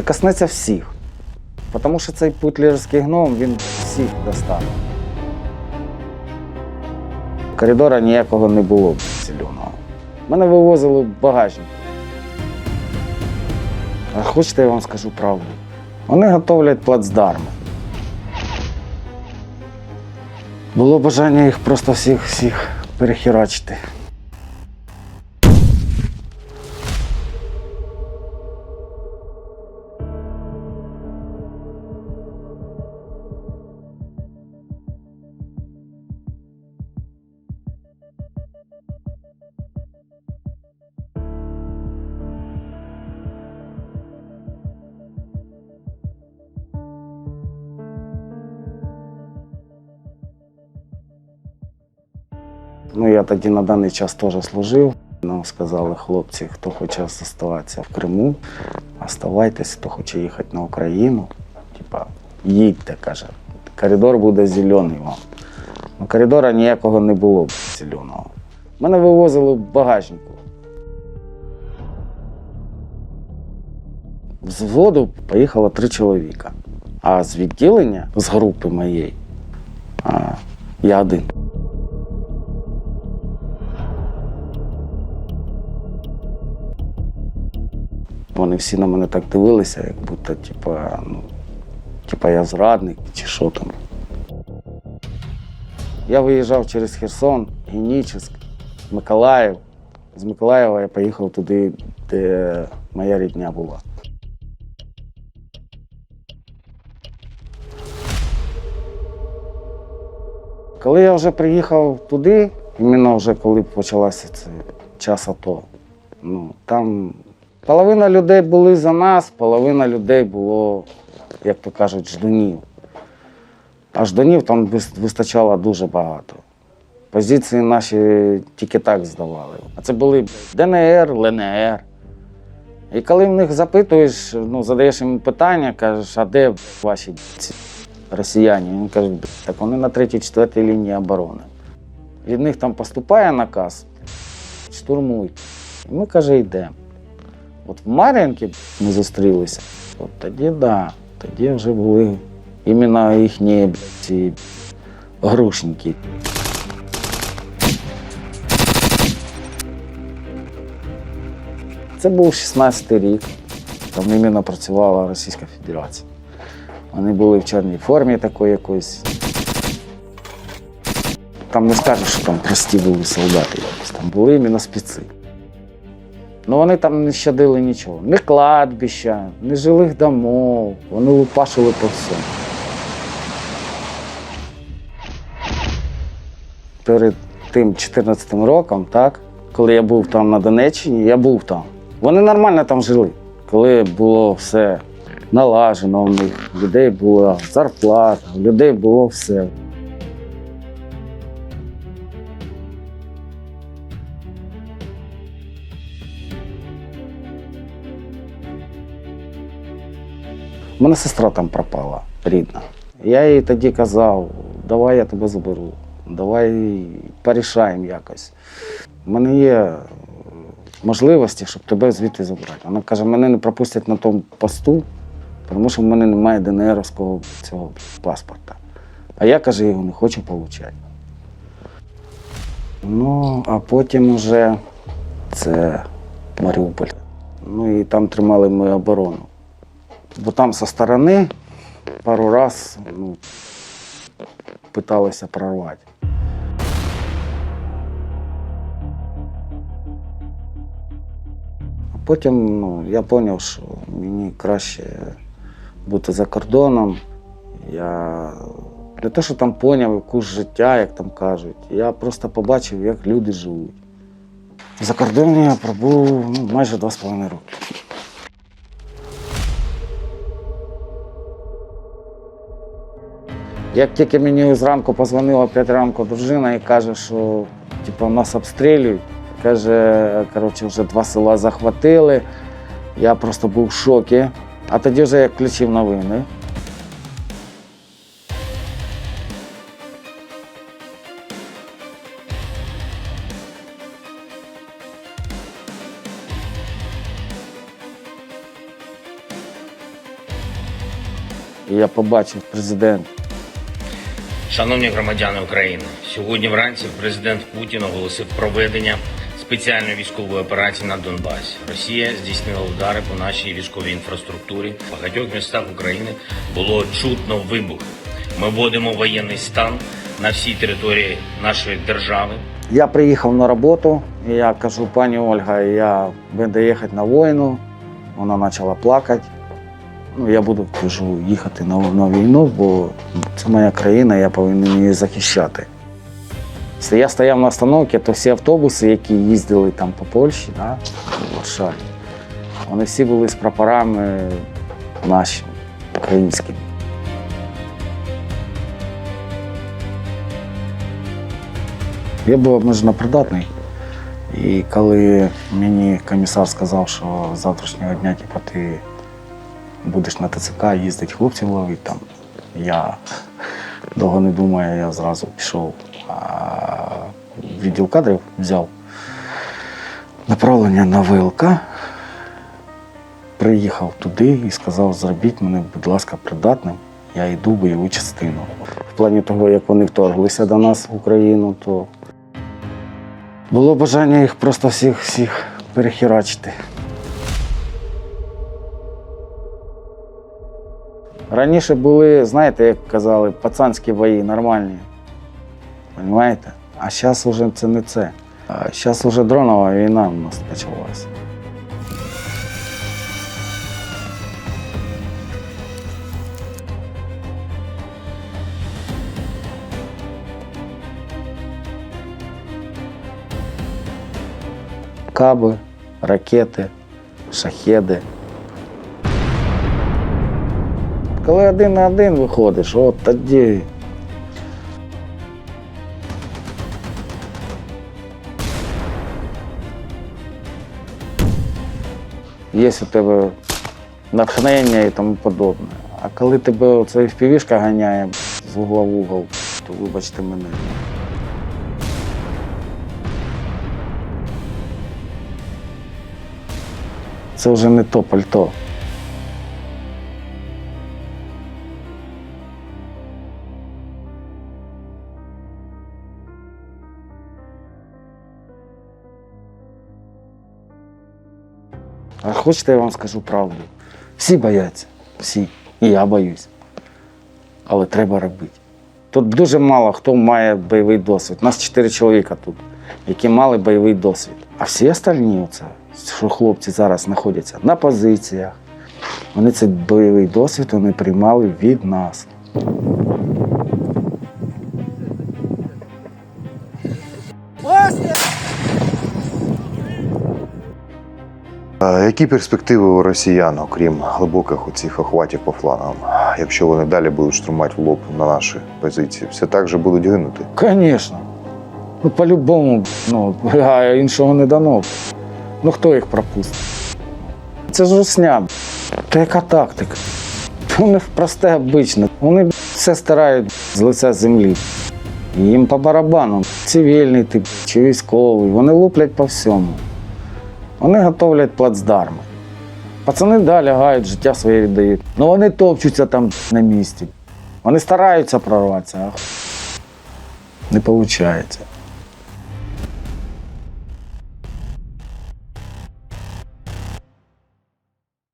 Це коснеться всіх. Тому що цей путлерський гном він всіх достане. Коридора ніякого не було зеленого. Мене вивозили в багажник. А хочете, я вам скажу правду. Вони готовлять плацдарми. Було бажання їх просто всіх всіх перехерачити. Ну, я тоді на даний час теж служив. Нам сказали хлопці, хто хоче залишатися в Криму, оставайтесь, хто хоче їхати на Україну. Типа, їдьте, каже. Коридор буде зелений вам. Ну, коридора ніякого не було зеленого. Мене вивозили в багажнику. В зводу поїхало три чоловіка. А з відділення, з групи моєї, я один. Вони всі на мене так дивилися, як будто, типа, ну, типа я зрадник чи що там. Я виїжджав через Херсон, Генічеськ, Миколаїв. З Миколаєва я поїхав туди, де моя рідня була. Коли я вже приїхав туди, іменно вже коли почалася цей час АТО, ну, там половина людей були за нас, половина людей було, як то кажуть, ждунів. А ждунів там вистачало дуже багато. Позиції наші тільки так здавали. А це були ДНР, ЛНР. І коли в них запитуєш, ну, задаєш їм питання, кажеш, а де ваші ці росіяни? Він каже, так вони на третій, четвертій лінії оборони. Від них там поступає наказ, штурмуй. І ми, каже, йдемо. От в Мар'їнці ми зустрілися, от тоді так, да, тоді вже були іменно їхні ці грушники. Це був 16-й рік. Там іменно працювала Російська Федерація. Вони були в чорній формі такої якоїсь. Там не скажеш, що там прості були солдати якісь, там були іменно спеці. Ну вони там не щадили нічого. Ні кладбища, ні жилих домов. Вони лупашили по всьому. Перед тим 14 роком, так, коли я був там на Донеччині, я був там. Вони нормально там жили. Коли було все налажено у них, людей була зарплата, у людей було все. У мене сестра там пропала, рідна. Я їй тоді казав, давай я тебе заберу, давай порішаємо якось. У мене є е, можливості, щоб тебе звідти забрати. Вона каже, мене не пропустять на тому посту, тому що в мене немає ДНРовського цього паспорта. А я, каже, його не хочу отримати. Ну, а потім уже це Маріуполь. Ну і там тримали ми оборону. Бо там со сторони пару раз ну, питалися прорвати. А потім ну, я зрозумів, що мені краще бути за кордоном. Я не те, що там зрозумів якусь життя, як там кажуть. Я просто побачив, як люди живуть. За кордоном я пробув ну, майже два з половиною роки. Як тільки мені зранку позвонила 5 ранку дружина і каже, що типу, нас обстрілюють, каже, коротше, вже два села захватили. Я просто був в шокі. А тоді вже я включив новини. я побачив президент. Шановні громадяни України, сьогодні вранці президент Путін оголосив проведення спеціальної військової операції на Донбасі. Росія здійснила удари по нашій військовій інфраструктурі. В багатьох містах України було чутно вибухи. Ми вводимо воєнний стан на всій території нашої держави. Я приїхав на роботу, і я кажу, пані Ольга, я буду їхати на війну. Вона почала плакати. Ну, я буду кажу, їхати на, на війну, бо це моя країна, я повинен її захищати. Я стояв на остановці, то всі автобуси, які їздили там по Польщі, да, в Варшаві, вони всі були з прапорами нашими, українськими. Я був обмежено придатний. І коли мені комісар сказав, що з завтрашнього дня типу, ти будеш на ТЦК їздити хлопців ловити, там, я довго не думаю, я зразу пішов в відділ кадрів, взяв направлення на ВЛК, приїхав туди і сказав, зробіть мене, будь ласка, придатним. Я йду в бойову частину. В плані того, як вони вторглися до нас в Україну, то було бажання їх просто всіх всіх перехерачити. Раніше були, знаєте, як казали, пацанські бої нормальні. Понимаєте? А зараз вже це не це. Зараз вже дронова війна у нас почалася. Каби, ракети, шахеди. Коли один на один виходиш, от тоді. Є у тебе натхнення і тому подобне. А коли тебе оцей впівішка ганяє з угла в угол, то вибачте мене. Це вже не то пальто. А хочете, я вам скажу правду. Всі бояться, всі. І я боюсь. Але треба робити. Тут дуже мало хто має бойовий досвід. У нас чотири чоловіка тут, які мали бойовий досвід. А всі остальні, оце, що хлопці зараз знаходяться на позиціях, вони цей бойовий досвід вони приймали від нас. Які перспективи у росіян, окрім глибоких оцих охватів по флангам, якщо вони далі будуть штурмувати в лоб на наші позиції, все так же будуть гинути? Звісно. Ну, по-любому, ну, а іншого не дано. Ну хто їх пропустить? Це ж русня. Та яка тактика? Та У них просте обичне. Вони все стирають з лиця землі. Їм по барабану. Цивільний тип чи військовий. Вони луплять по всьому. Вони готовлять плацдарми. Пацани да, лягають, життя своє віддають. Ну вони топчуться там на місці. Вони стараються прорватися, а не виходить.